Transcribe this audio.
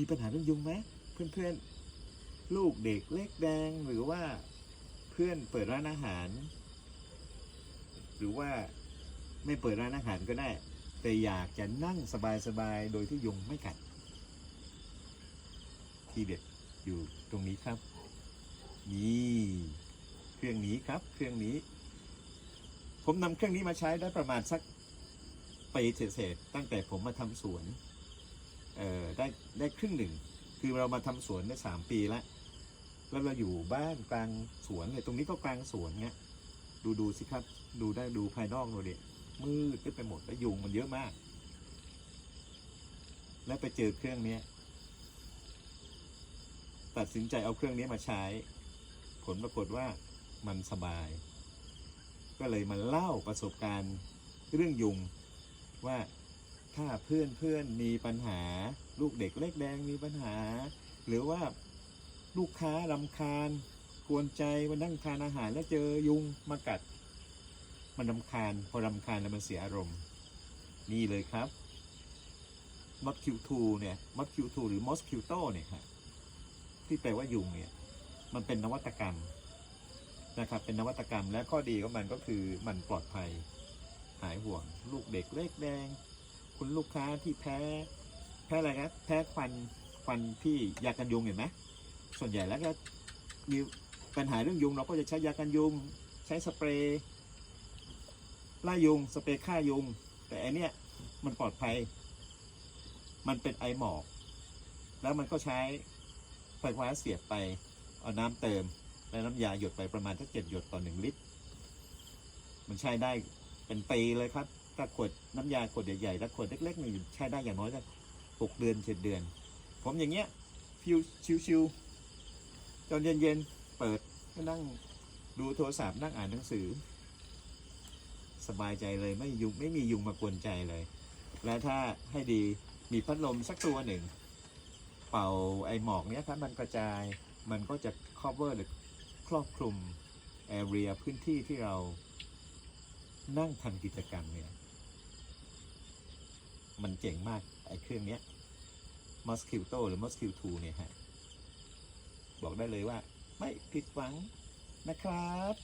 มีปัญหาเรื่องยุงไหมเพื่อนๆ ลูกเด็กเล็กแดงหรือว่าเพื่อนเปิดร้านอาหาร หรือว่าไม่เปิดร้านอาหารก็ได้ แต่อยากจะนั่งสบายๆโดยที่ยุงไม่กัดทีเด็ดอยู่ตรงนี้ครับ นี่เครื่องนี้ครับ เครื่องนี้ ผมนำเครื่องนี้มาใช้ได้ประมาณสักปีเศษๆตั้งแต่ผมมาทำสวน เออได้ได้ครึ่งหนึ่ง คือเรามาทำสวนได้สามปีแล้วแล้วเราอยู่บ้านกลางสวนเนี่ยตรงนี้ก็กลางสวนเงี้ยดูดูสิครับ ดูได้ดูภายนอกเราเนี่ยมืดขึ้นไปหมดแล้วยุงมันเยอะมาก แล้วไปเจอเครื่องเนี้ยตัดสินใจเอาเครื่องนี้มาใช้ ผลปรากฏว่ามันสบาย ก็เลยมาเล่าประสบการณ์เรื่องยุงว่า ถ้าเพื่อนเพื่อนมีปัญหา ลูกเด็กเล็กแดงมีปัญหา หรือว่าลูกค้ารำคาญกวนใจมานั่งทานอาหารแล้วเจอยุงมากัด มันรำคาญ พอรำคาญแล้วมันเสียอารมณ์ นี่เลยครับมอสคิวทูเนี่ยมอสคิวทูหรือมอสคิวโตเนี่ยครับที่แปลว่ายุงเนี่ย มันเป็นนวัตกรรมนะครับ เป็นนวัตกรรมและข้อดีของมันก็คือมันปลอดภัย หายห่วง ลูกเด็กเล็กแดง คุณลูกค้าที่แพ้ แพ้อะไรครับแพ้ควันควันที่ยากันยุงเห็นไหมส่วนใหญ่แล้วก็มีปัญหาเรื่องยุงเราก็จะใช้ยากันยุง ใช้สเปรย์ไล่ยุงสเปรย์ฆ่ายุง แต่อันเนี้ยมันปลอดภัย มันเป็นไอหมอก แล้วมันก็ใช้ไฟฟ้าเสียบไปเอาน้ำเติม แล้วน้ำยาหยดไปประมาณสักเจ็ดหยดต่อหนึ่งลิตร มันใช้ได้เป็นปีเลยครับ ถ้าขวดน้ำยาขวดใหญ่ๆถ้าขวดเล็กๆนี่ใช้ได้อย่างน้อยสักหกเดือนเจ็ดเดือน ผมอย่างเงี้ยฟิวชิวๆตอนเย็นๆเปิดก็นั่งดูโทรศัพท์นั่งอ่านหนังสือ สบายใจเลยไม่ยุงไม่มียุงมากวนใจเลย และถ้าให้ดีมีพัดลมสักตัวหนึ่ง เป่าไอหมอกเนี้ยครับมันกระจายมันก็จะ cover หรือครอบคลุม area พื้นที่ที่เรานั่งทำกิจกรรมเนี่ย มันเจ๋งมากไอ้เครื่องเนี้ย Mosquito หรือ Mosquito เนี่ยฮะ บอกได้เลยว่า ไม่ผิดหวังนะครับ